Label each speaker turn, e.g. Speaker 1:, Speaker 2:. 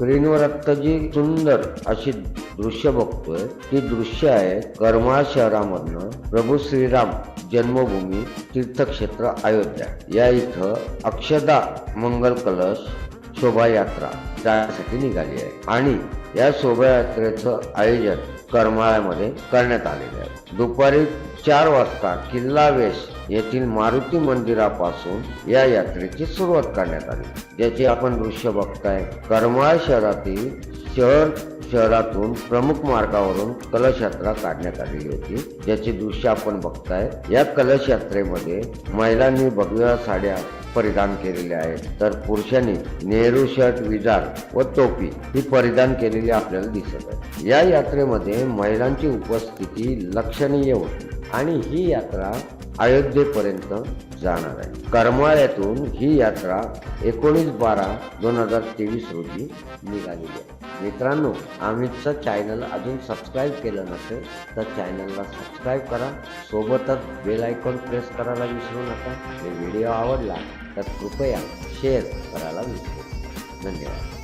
Speaker 1: स्क्रीनवर आत्ता जी सुंदर अशी दृश्य बघतोय. ती दृश्य आहे करमाळ शहरामधनं प्रभू श्रीराम जन्मभूमी तीर्थक्षेत्र अयोध्या. या इथं अक्षदा मंगल कलश शोभायात्रा जाण्यासाठी निघाली आहे. आणि या शोभायात्रेचं आयोजन करमाळ्यामध्ये करण्यात आलेलं आहे. दुपारी चार वाजता किल्ला वेश येथील मारुती मंदिरापासून या यात्रेची सुरुवात करण्यात आली ज्याची आपण दृश्य बघताय. करमाळ शहरातील शहर शहरातून प्रमुख मार्गावरून कलश यात्रा काढण्यात आलेली होती. ज्याची दृश्य आपण बघताय या कलश यात्रेमध्ये महिलांनी भगव्या साड्या परिधान केलेले आहेत. तर पुरुषांनी नेहरू शर्ट विजार व टोपी ही परिधान केलेली आपल्याला दिसत आहे. या यात्रेमध्ये महिलांची उपस्थिती लक्षणीय होती आणि ही यात्रा अयोध्येपर्यंत जाणार आहे. करमाळ्यातून ही यात्रा एकोणीस बारा दोन हजार तेवीस रोजी निघालेली आहे. मित्रांनो आम्हीचं चॅनल अजून सबस्क्राईब केलं नसेल तर चॅनलला सबस्क्राईब करा. सोबतच बेल आयकॉन प्रेस करायला विसरू नका. हे व्हिडिओ आवडला तर कृपया शेअर करायला विसरू धन्यवाद.